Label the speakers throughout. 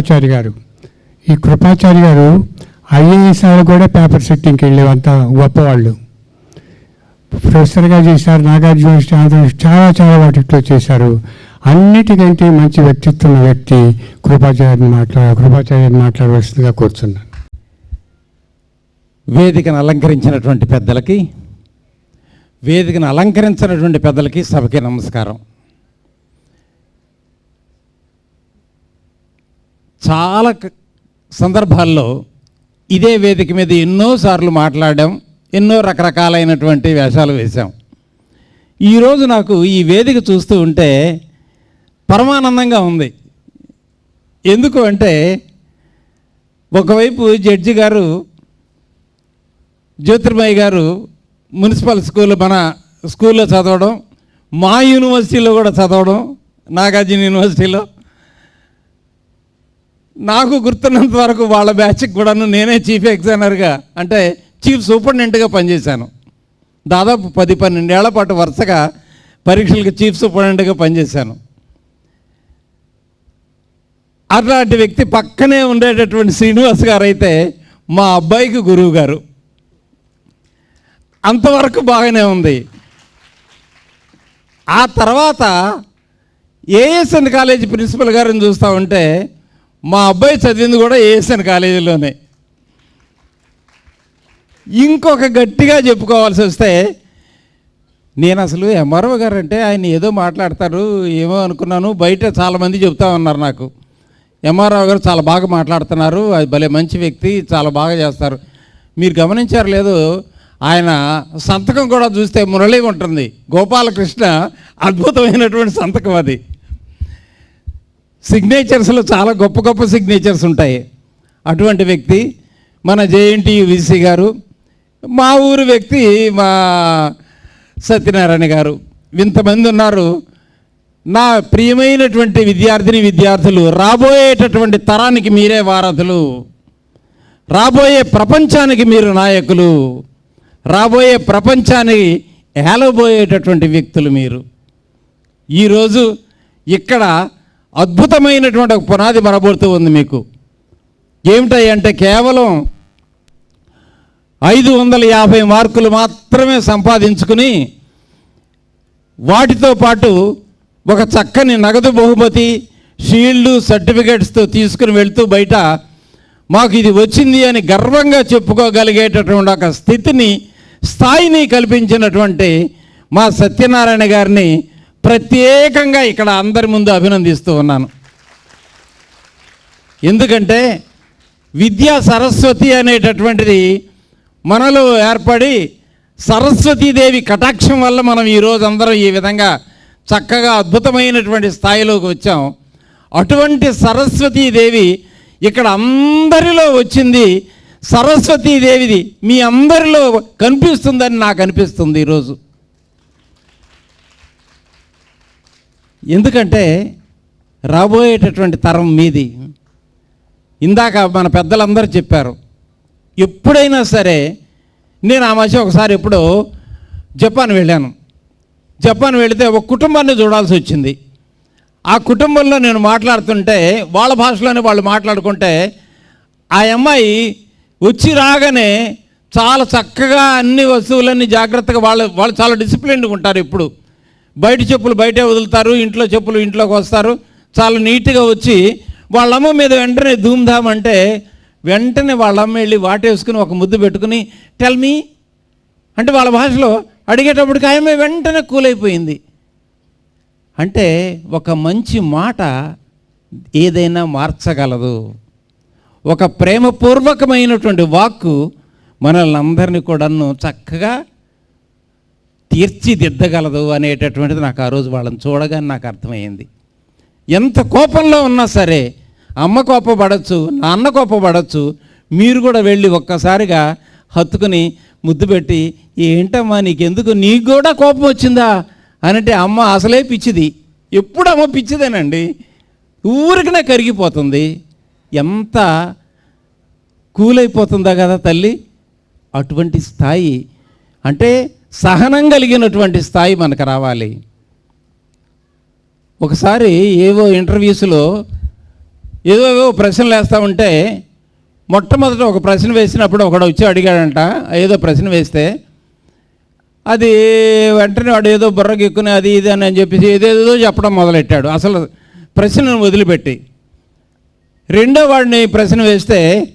Speaker 1: కృపాచారి గారు. ఈ కృపాచారి గారు ఐఏఎస్ వాళ్ళు కూడా పేపర్ సెట్టింగ్కి వెళ్ళేవంత గొప్పవాళ్ళు ప్రొఫెసర్గా చేశారు నాగార్జున చాలా చాలా వాటిలో చేశారు. అన్నిటికంటే మంచి వ్యక్తిత్వం వ్యక్తి కృపాచార్యని మాట్లాడ కృపాచార్యని మాట్లాడవలసిందిగా కోరుతున్నాను.
Speaker 2: వేదికను అలంకరించినటువంటి పెద్దలకి వేదికను అలంకరించినటువంటి పెద్దలకి సభకి నమస్కారం. చాలా సందర్భాల్లో ఇదే వేదిక మీద ఎన్నోసార్లు మాట్లాడాం ఎన్నో రకరకాలైనటువంటి వేషాలు వేశాం. ఈరోజు నాకు ఈ వేదిక చూస్తూ ఉంటే పరమానందంగా ఉంది. ఎందుకు అంటే ఒకవైపు జడ్జి గారు జ్యోతిర్మయ్య గారు మున్సిపల్ స్కూల్ మన స్కూల్లో చదవడం మా యూనివర్సిటీలో కూడా చదవడం నాగార్జున యూనివర్సిటీలో నాకు గుర్తున్నంత వరకు వాళ్ళ బ్యాచ్కి కూడాను నేనే చీఫ్ ఎగ్జామినర్గా అంటే చీఫ్ సూపరింటెండెంట్గా పనిచేశాను. దాదాపు పది పన్నెండేళ్ళ పాటు వరుసగా పరీక్షలకు చీఫ్ సూపరింటెండెంట్గా పనిచేశాను. అలాంటి వ్యక్తి పక్కనే ఉండేటటువంటి శ్రీనివాస్ గారు అయితే మా అబ్బాయికి గురువు గారు. అంతవరకు బాగానే ఉంది. ఆ తర్వాత ఏఎస్ఎన్ కాలేజీ ప్రిన్సిపల్ గారిని చూస్తూ ఉంటే మా అబ్బాయి చదివింది కూడా ఏఎస్ఎన్ కాలేజీలోనే. ఇంకొక గట్టిగా చెప్పుకోవాల్సి వస్తే నేను అసలు ఎంఆర్ఓ గారు అంటే ఆయన ఏదో మాట్లాడతారు ఏమో అనుకున్నాను. బయట చాలామంది చెప్తా ఉన్నారు నాకు. ఎంఆర్ఓ గారు చాలా బాగా మాట్లాడుతున్నారు. అది భలే మంచి వ్యక్తి చాలా బాగా చేస్తారు. మీరు గమనించారు లేదు ఆయన సంతకం కూడా చూస్తే మురళి ఉంటుంది. గోపాలకృష్ణ అద్భుతమైనటువంటి సంతకం అది. సిగ్నేచర్స్లో చాలా గొప్ప గొప్ప సిగ్నేచర్స్ ఉంటాయి. అటువంటి వ్యక్తి మన జేఎన్టీయు విసి గారు మా ఊరు వ్యక్తి మా సత్యనారాయణ గారు ఇంతమంది ఉన్నారు. నా ప్రియమైనటువంటి విద్యార్థిని విద్యార్థులు రాబోయేటటువంటి తరానికి మీరే వారధులు. రాబోయే ప్రపంచానికి మీరు నాయకులు. రాబోయే ప్రపంచానికి ఏలబోయేటటువంటి వ్యక్తులు మీరు. ఈరోజు ఇక్కడ అద్భుతమైనటువంటి ఒక పునాది మనబోతూ ఉంది మీకు. ఏమిటాయి అంటే కేవలం ఐదు వందల యాభై మార్కులు మాత్రమే సంపాదించుకుని వాటితో పాటు ఒక చక్కని నగదు బహుమతి షీల్డ్ సర్టిఫికేట్స్తో తీసుకుని వెళ్తూ బయట మాకు ఇది వచ్చింది అని గర్వంగా చెప్పుకోగలిగేటటువంటి ఒక స్థితిని స్థాయిని కల్పించినటువంటి మా సత్యనారాయణ గారిని ప్రత్యేకంగా ఇక్కడ అందరి ముందు అభినందిస్తూ ఉన్నాను. ఎందుకంటే విద్యా సరస్వతి అనేటటువంటిది మనలో ఏర్పడి సరస్వతీదేవి కటాక్షం వల్ల మనం ఈరోజు అందరం ఈ విధంగా చక్కగా అద్భుతమైనటువంటి స్థాయిలోకి వచ్చాం. అటువంటి సరస్వతీదేవి ఇక్కడ అందరిలో వచ్చింది. సరస్వతీదేవిది మీ అందరిలో కనిపిస్తుందని నాకు అనిపిస్తుంది ఈరోజు ఎందుకంటే రాబోయేటటువంటి తరం మీది. ఇందాక మన పెద్దలందరూ చెప్పారు ఎప్పుడైనా సరే నేను ఆ మధ్య ఒకసారి ఎప్పుడో జపాన్ వెళ్ళాను. జపాన్ వెళితే ఒక కుటుంబాన్ని చూడాల్సి వచ్చింది. ఆ కుటుంబంలో నేను మాట్లాడుతుంటే వాళ్ళ భాషలోనే వాళ్ళు మాట్లాడుకుంటే ఆ అమ్మాయి వచ్చి రాగానే చాలా చక్కగా అన్ని వస్తువులన్నీ జాగ్రత్తగా వాళ్ళు వాళ్ళు చాలా డిసిప్లిన్డ్గా ఉంటారు ఇప్పుడు బయట చెప్పులు బయటే వదులుతారు ఇంట్లో చెప్పులు ఇంట్లోకి వస్తారు. చాలా నీట్గా వచ్చి వాళ్ళమ్మ మీద వెంటనే ధూమ్ధామ్ అంటే వెంటనే వాళ్ళమ్మ వెళ్ళి వాటేసుకుని ఒక ముద్దు పెట్టుకుని టెల్ మీ అంటే వాళ్ళ భాషలో అడిగేటప్పటికి ఆమె వెంటనే కూలైపోయింది. అంటే ఒక మంచి మాట ఏదైనా మార్చగలదు. ఒక ప్రేమపూర్వకమైనటువంటి వాక్కు మనల్ని అందరినీ కూడాను చక్కగా తీర్చిదిద్దగలదు అనేటటువంటిది నాకు ఆ రోజు వాళ్ళని చూడగానే నాకు అర్థమైంది. ఎంత కోపంలో ఉన్నా సరే అమ్మ కోపపడచ్చు నాన్న కోపపడచ్చు మీరు కూడా వెళ్ళి ఒక్కసారిగా హత్తుకుని ముద్దు పెట్టి ఏంటమ్మా నీకెందుకు? నీకు కూడా కోపం వచ్చిందా? అనంటే అమ్మ అసలే పిచ్చిది. ఎప్పుడు అమ్మ పిచ్చిదేనండి? ఊరికనే కరిగిపోతుంది. ఎంత కూలైపోతుందా కదా తల్లి? అటువంటి స్థాయి. అంటే సహనం కలిగినటువంటి స్థాయి మనకు రావాలి. ఒకసారి ఏవో ఇంటర్వ్యూస్లో ఏదో ఏవో ప్రశ్నలు వేస్తూ ఉంటే మొట్టమొదట ఒక ప్రశ్న వేసినప్పుడు ఒకడు వచ్చి అడిగాడంట ఏదో ప్రశ్న వేస్తే అది వెంటనే వాడు ఏదో బుర్రగెక్కుని అది ఇది అని చెప్పేసి ఏదేదో చెప్పడం మొదలెట్టాడు. అసలు ప్రశ్నను వదిలిపెట్టి. రెండో వాడిని ప్రశ్న వేస్తే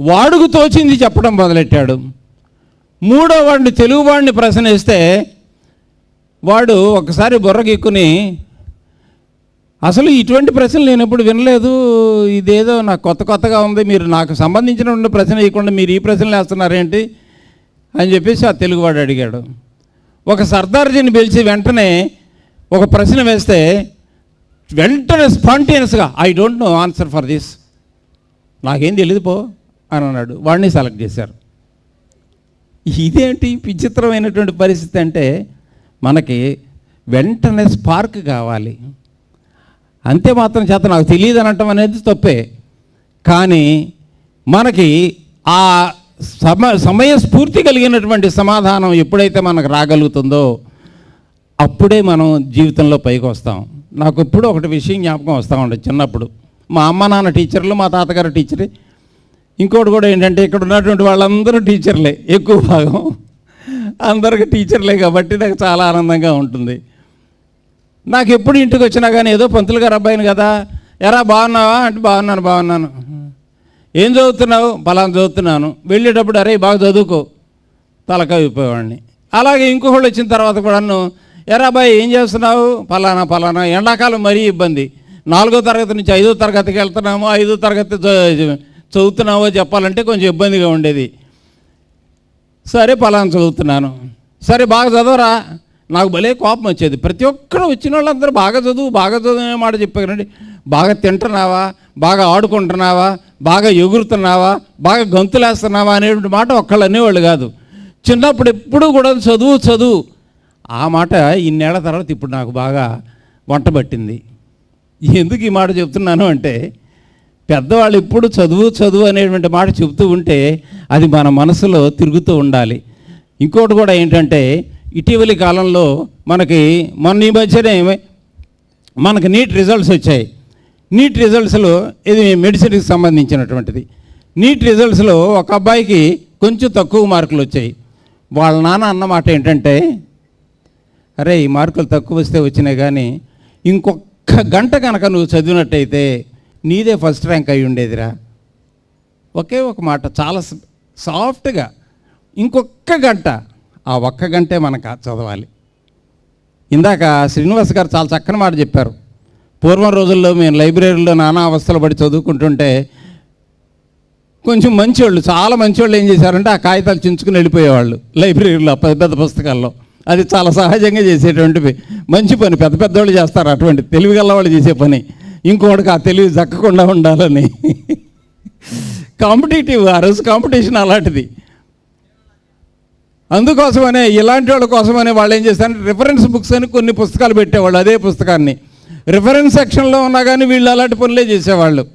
Speaker 2: వాడుకు తోచింది చెప్పడం మొదలెట్టాడు. మూడో వాడిని తెలుగువాడిని ప్రశ్నిస్తే ప్రశ్న వాడు ఒకసారి బుర్రగెక్కుని అసలు ఇటువంటి ప్రశ్నలు నేను ఎప్పుడు వినలేదు. ఇదేదో నాకు కొత్త కొత్తగా ఉంది. మీరు నాకు సంబంధించినటువంటి ప్రశ్న ఇవ్వకుండా మీరు ఈ ప్రశ్నలు వేస్తున్నారేంటి? అని చెప్పేసి ఆ తెలుగువాడు అడిగాడు. ఒక సర్దార్జీని పిలిచి వెంటనే ఒక ప్రశ్న వేస్తే వెంటనే స్పాంటేనియస్గా I don't know answer for this. నాకేం తెలియదు పో అని అన్నాడు. వాడిని సెలెక్ట్ చేశారు. ఇదేంటి విచిత్రమైనటువంటి పరిస్థితి అంటే మనకి వెంటనే స్పార్క్ కావాలి. అంతే మాత్రం చేత నాకు తెలియదు అనటం అనేది తప్పే. కానీ మనకి ఆ సమ సమయస్ఫూర్తి కలిగినటువంటి సమాధానం ఎప్పుడైతే మనకు రాగలుగుతుందో అప్పుడే మనం జీవితంలో పైకి వస్తాం. నాకు ఎప్పుడు ఒకటి విషయం జ్ఞాపకం వస్తూ ఉండదు చిన్నప్పుడు. మా అమ్మ నాన్న టీచర్లు మా తాతగారు టీచరే ఇంకోటి కూడా ఏంటంటే ఇక్కడ ఉన్నటువంటి వాళ్ళందరూ టీచర్లే ఎక్కువ భాగం. అందరికి టీచర్లే కాబట్టి నాకు చాలా ఆనందంగా ఉంటుంది. నాకు ఎప్పుడు ఇంటికి వచ్చినా కానీ ఏదో పంతులు గారు అబ్బాయిని కదా ఎరా బాగున్నావా? అంటే బాగున్నాను బాగున్నాను. ఏం చదువుతున్నావు? పలానా చదువుతున్నాను. వెళ్ళేటప్పుడు అరే బాగా చదువుకో. తలకాయ అలాగే ఇంకొకళ్ళు వచ్చిన తర్వాత కూడాను ఎరా అబ్బాయి ఏం చేస్తున్నావు? ఫలానా ఫలానా ఎండాకాలం మరీ ఇబ్బంది. నాలుగో తరగతి నుంచి ఐదో తరగతికి వెళ్తున్నాము ఐదో తరగతి చదువుతున్నావో చెప్పాలంటే కొంచెం ఇబ్బందిగా ఉండేది. సరే పలానా చదువుతున్నాను. సరే బాగా చదవరా. నాకు భలే కోపం వచ్చేది. ప్రతి ఒక్కరు వచ్చిన వాళ్ళందరూ బాగా చదువు బాగా చదువు అనే మాట చెప్పారండి బాగా తింటున్నావా? బాగా ఆడుకుంటున్నావా? బాగా ఎగురుతున్నావా? బాగా గంతులేస్తున్నావా అనేటువంటి మాట ఒక్కళ్ళు అనేవాళ్ళు కాదు. చిన్నప్పుడు ఎప్పుడూ కూడా చదువు చదువు. ఆ మాట ఇన్నేళ్ళ తర్వాత ఇప్పుడు నాకు బాగా వంట పట్టింది. ఎందుకు ఈ మాట చెప్తున్నాను అంటే పెద్దవాళ్ళు ఎప్పుడు చదువు చదువు అనేటువంటి మాట చెబుతూ ఉంటే అది మన మనసులో తిరుగుతూ ఉండాలి. ఇంకోటి కూడా ఏంటంటే ఇటీవలి కాలంలో మనకి మొన్న ఈ మధ్యనే మనకి నీట్ రిజల్ట్స్ వచ్చాయి. నీట్ రిజల్ట్స్లో ఇది మెడిసిన్కి సంబంధించినటువంటిది. నీట్ రిజల్ట్స్లో ఒక అబ్బాయికి కొంచెం తక్కువ మార్కులు వచ్చాయి. వాళ్ళ నాన్న అన్నమాట ఏంటంటే అరే ఈ మార్కులు తక్కువ వస్తే వచ్చినాయి కానీ ఇంకొక గంట కనుక నువ్వు చదివినట్టయితే నీదే ఫస్ట్ ర్యాంక్ అయి ఉండేదిరా. ఒకే ఒక మాట చాలా సాఫ్ట్గా ఇంకొక గంట ఆ ఒక్క గంటే మనకు చదవాలి. ఇందాక శ్రీనివాస్ గారు చాలా చక్కని మాట చెప్పారు. పూర్వం రోజుల్లో మేము లైబ్రరీలో నానా అవస్థలు పడి చదువుకుంటుంటే కొంచెం మంచివాళ్ళు చాలా మంచివాళ్ళు ఏం చేశారంటే ఆ కాగితాలు చించుకుని వెళ్ళిపోయేవాళ్ళు లైబ్రరీలో పెద్ద పెద్ద పుస్తకాల్లో. అది చాలా సహజంగా చేసేటువంటివి. మంచి పని పెద్ద పెద్దవాళ్ళు చేస్తారు అటువంటి తెలివిగల వాళ్ళు చేసే పని. ఇంకోటికి ఆ తెలివి దక్కకుండా ఉండాలని. కాంపిటేటివ్ ఆ రోజు కాంపిటీషన్ అలాంటిది. అందుకోసమనే ఇలాంటి వాళ్ళ కోసమనే వాళ్ళు ఏం చేస్తారంటే రిఫరెన్స్ బుక్స్ అని కొన్ని పుస్తకాలు పెట్టేవాళ్ళు అదే పుస్తకాన్ని. రిఫరెన్స్ సెక్షన్లో ఉన్నా కానీ వీళ్ళు అలాంటి పనులే చేసేవాళ్ళు.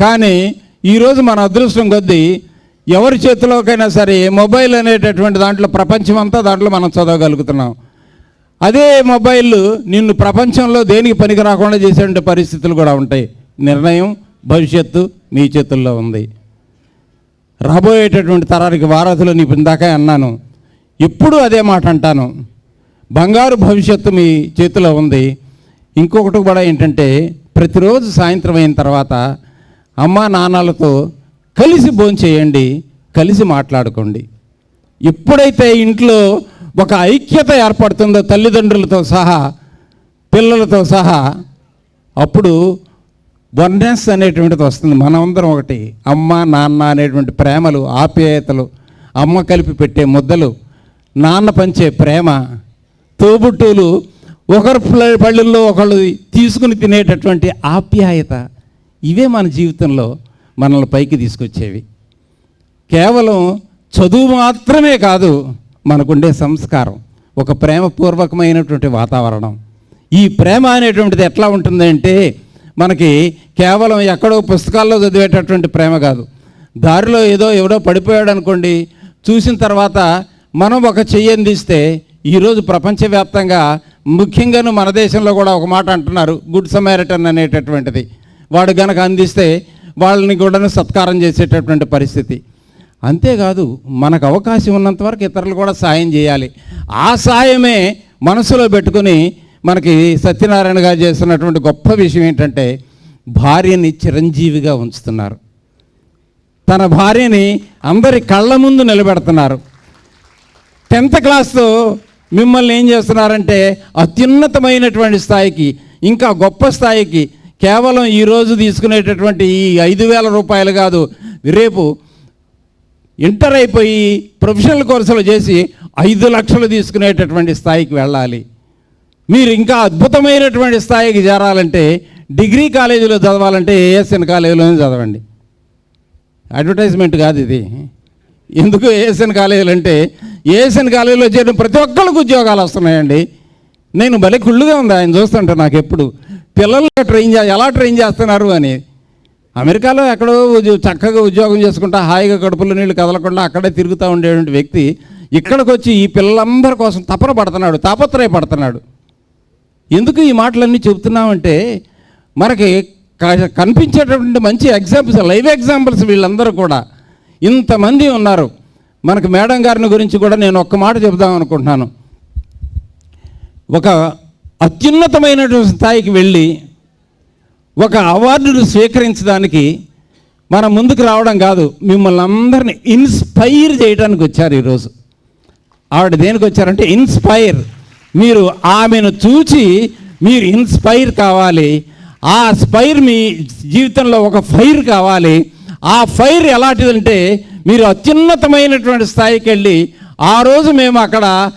Speaker 2: కానీ ఈరోజు మన అదృష్టం కొద్దీ ఎవరి చేతిలోకైనా సరే మొబైల్ అనేటటువంటి దాంట్లో ప్రపంచం అంతా దాంట్లో మనం చదవగలుగుతున్నాం. అదే మొబైల్ నిన్ను ప్రపంచంలో దేనికి పనికి రాకుండా చేసేటువంటి పరిస్థితులు కూడా ఉంటాయి. నిర్ణయం భవిష్యత్తు మీ చేతుల్లో ఉంది. రాబోయేటటువంటి తరానికి వారధులు నీ ఇందాకే అన్నాను. ఎప్పుడూ అదే మాట అంటాను. బంగారు భవిష్యత్తు మీ చేతిలో ఉంది. ఇంకొకటి కూడా ఏంటంటే ప్రతిరోజు సాయంత్రం అయిన తర్వాత అమ్మా నాన్నలతో కలిసి భోంచేయండి కలిసి మాట్లాడుకోండి. ఎప్పుడైతే ఇంట్లో ఒక ఐక్యత ఏర్పడుతుందో తల్లిదండ్రులతో సహా పిల్లలతో సహా. అప్పుడు వన్నెస్ అనేటువంటిది వస్తుంది. మనమందరం ఒకటి అమ్మ నాన్న అనేటువంటి ప్రేమలు ఆప్యాయతలు అమ్మ కలిపి పెట్టే ముద్దలు నాన్న పంచే ప్రేమ తోబుట్టువులు ఒకరు పళ్ళల్లో ఒకళ్ళు తీసుకుని తినేటటువంటి ఆప్యాయత ఇవే మన జీవితంలో మనల్ని పైకి తీసుకొచ్చేవి. కేవలం చదువు మాత్రమే కాదు మనకుండే సంస్కారం ఒక ప్రేమపూర్వకమైనటువంటి వాతావరణం. ఈ ప్రేమ అనేటువంటిది ఎట్లా ఉంటుందంటే మనకి కేవలం ఎక్కడో పుస్తకాల్లో చదివేటటువంటి ప్రేమ కాదు. దారిలో ఏదో ఎవడో పడిపోయాడు అనుకోండి చూసిన తర్వాత మనం ఒక చెయ్యి అందిస్తే ఈరోజు ప్రపంచవ్యాప్తంగా ముఖ్యంగాను మన దేశంలో కూడా ఒక మాట అంటున్నారు గుడ్ సమారిటన్ అనేటటువంటిది. వాడు గనక అందిస్తే వాళ్ళని కూడా సత్కారం చేసేటటువంటి పరిస్థితి. అంతేకాదు మనకు అవకాశం ఉన్నంత వరకు ఇతరులు కూడా సాయం చేయాలి. ఆ సాయమే మనసులో పెట్టుకుని మనకి సత్యనారాయణ గారు చేస్తున్నటువంటి గొప్ప విషయం ఏంటంటే భార్యని చిరంజీవిగా ఉంచుతున్నారు. తన భార్యని అందరి కళ్ళ ముందు నిలబెడుతున్నారు. టెన్త్ క్లాస్తో మిమ్మల్ని ఏం చేస్తున్నారంటే అత్యున్నతమైనటువంటి స్థాయికి ఇంకా గొప్ప స్థాయికి కేవలం ఈరోజు తీసుకునేటటువంటి ఈ ఐదు వేల రూపాయలు కాదు రేపు ఇంటర్ అయిపోయి ప్రొఫెషనల్ కోర్సులు చేసి ఐదు లక్షలు తీసుకునేటటువంటి స్థాయికి వెళ్ళాలి. మీరు ఇంకా అద్భుతమైనటువంటి స్థాయికి చేరాలంటే డిగ్రీ కాలేజీలో చదవాలంటే ఏఎస్ఎన్ కాలేజీలోనే చదవండి. అడ్వర్టైజ్మెంట్ కాదు ఇది. ఎందుకు ఏఎస్ఎన్ కాలేజీలు అంటే ఏఎస్ఎన్ కాలేజీలో చేరిన ప్రతి ఒక్కరికి ఉద్యోగాలు వస్తున్నాయండి. నేను భలే కుళ్ళుగా ఉంది ఆయన చూస్తుంటే నాకు ఎప్పుడు. పిల్లలు ట్రైన్ చే ఎలా ట్రైన్ చేస్తున్నారు అని. అమెరికాలో ఎక్కడో చక్కగా ఉద్యోగం చేసుకుంటా హాయిగా కడుపులో నీళ్ళు కదలకుండా అక్కడే తిరుగుతూ ఉండేటువంటి వ్యక్తి ఇక్కడికి వచ్చి ఈ పిల్లలందరి కోసం తపన పడుతున్నాడు తాపత్రయ పడుతున్నాడు ఎందుకు ఈ మాటలన్నీ చెబుతున్నామంటే మనకి కనిపించేటటువంటి మంచి ఎగ్జాంపుల్స్ లైవ్ ఎగ్జాంపుల్స్ వీళ్ళందరూ కూడా. ఇంతమంది ఉన్నారు. మనకు మేడం గారిని గురించి కూడా నేను ఒక్క మాట చెబుదాం అనుకుంటున్నాను. ఒక అత్యున్నతమైనటువంటి స్థాయికి వెళ్ళి ఒక అవార్డును స్వీకరించడానికి మనం ముందుకు రావడం కాదు మిమ్మల్ని అందరిని ఇన్స్పైర్ చేయడానికి వచ్చారు ఈరోజు. ఆవిడ దేనికి వచ్చారంటే ఇన్స్పైర్. మీరు ఆమెను చూచి మీరు ఇన్స్పైర్ కావాలి. ఆ స్పైర్ మీ జీవితంలో ఒక ఫైర్ కావాలి. ఆ ఫైర్ ఎలాంటిదంటే మీరు అత్యున్నతమైనటువంటి స్థాయికి వెళ్ళి ఆ రోజు మేము అక్కడ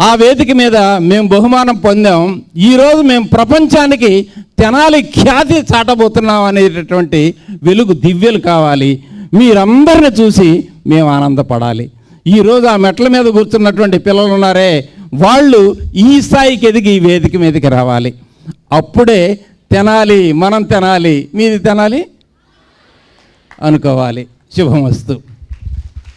Speaker 2: ఆ వేదిక మీద మేము బహుమానం పొందాం. ఈరోజు మేము ప్రపంచానికి తెనాలి ఖ్యాతి చాటబోతున్నాం అనేటటువంటి వెలుగు దివ్యలు కావాలి. మీరందరిని చూసి మేము ఆనందపడాలి. ఈరోజు ఆ మెట్ల మీద కూర్చున్నటువంటి పిల్లలు ఉన్నారే వాళ్ళు ఈ స్థాయికి ఎదిగి ఈ వేదిక మీదకి రావాలి. అప్పుడే తినాలి మనం తినాలి మీది తినాలి అనుకోవాలి. శుభమస్తు.